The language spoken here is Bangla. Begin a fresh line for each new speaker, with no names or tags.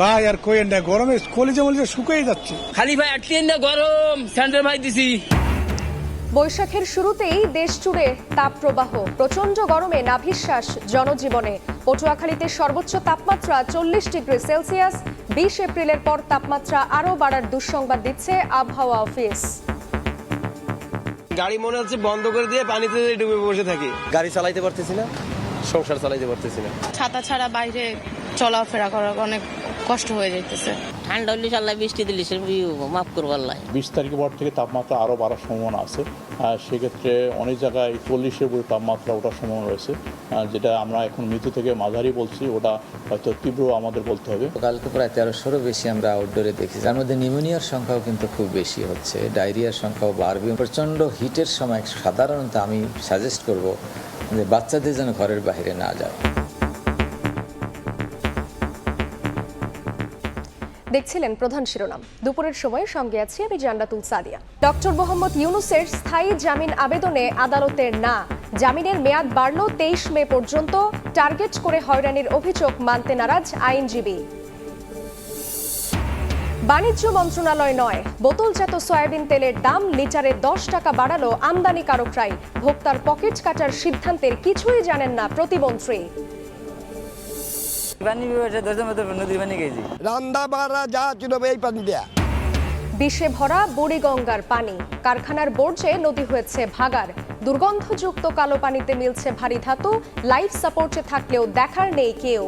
ভাই আর কইেন না গরমে কলিজা মলিজা শুকিয়ে যাচ্ছে।
খালি ভাই আটলেন না গরম। স্যান্ডেল ভাই দিছি।
বৈশাখের শুরুতেই দেশ জুড়ে তাপপ্রবাহ। প্রচণ্ড গরমে নাভিশ্বাস জনজীবনে। পটুয়াখালীতে সর্বোচ্চ তাপমাত্রা চল্লিশ ডিগ্রি সেলসিয়াস। বিশ এপ্রিলের পর তাপমাত্রা আরও বাড়ার দুঃসংবাদ দিচ্ছে আবহাওয়া অফিস।
গাড়ি মনে হচ্ছে বন্ধ করে দিয়ে পানিতে ডুবে বসে থাকি। গাড়ি চালাইতে পারতেছি না সংসার চালাইতে পারতেছি না।
ছাতা ছাড়া বাইরে চলাফেরা করা অনেক কষ্ট হয়ে যাইতেছে।
ঠান্ডা হলে আল্লাহ বৃষ্টি দিলে সে মাফ করব আল্লাহ।
বিশ তারিখের পর থেকে তাপমাত্রা আরও বাড়ার সম্ভাবনা আছে। আর সেক্ষেত্রে অনেক জায়গায় চল্লিশের উপরে তাপমাত্রা ওঠার সম্ভাবনা রয়েছে। যেটা আমরা এখন মৃত্যু থেকে মাঝারি বলছি ওটা হয়তো তীব্র আমাদের বলতে হবে।
কালকে প্রায় তেরোশোরও বেশি আমরা আউটডোরে দেখি যার মধ্যে নিউমোনিয়ার সংখ্যাও কিন্তু খুব বেশি হচ্ছে। ডায়রিয়ার সংখ্যাও বাড়বে। প্রচণ্ড হিটের সময় সাধারণত আমি সাজেস্ট করব যে বাচ্চাদের যেন ঘরের বাইরে না যায়।
দেখছিলেন প্রধান শিরোনাম। দুপুরের সময় সঙ্গে আছি আমি জান্নাতুল সাদিয়া। ডক্টর মোহাম্মদ ইউনুসের স্থায়ী জামিন আবেদনে আদালতের না। জামিনের মেয়াদ বাড়ল তেইশ মে পর্যন্ত। টার্গেট করে হয়রানির অভিযোগ মানতে নারাজ আইনজীবী। বাণিজ্য মন্ত্রণালয় নয়, বোতলজাত সয়াবিন তেলের দাম লিটারে দশ টাকা বাড়ালো আমদানিকারকরাই। ভোক্তার পকেট কাটার সিদ্ধান্তের কিছুই জানেন না প্রতিমন্ত্রী।
রান্দা বাড়া যা গঙ্গার এই পানি দেয়া।
বিষে ভরা বুড়িগঙ্গার পানি কারখানার বর্জ্যে নদী হয়েছে ভাগার। দুর্গন্ধযুক্ত কালো পানিতে মিলছে ভারী ধাতু লাইফ সাপোর্টে থাকলেও দেখার নেই কেউ।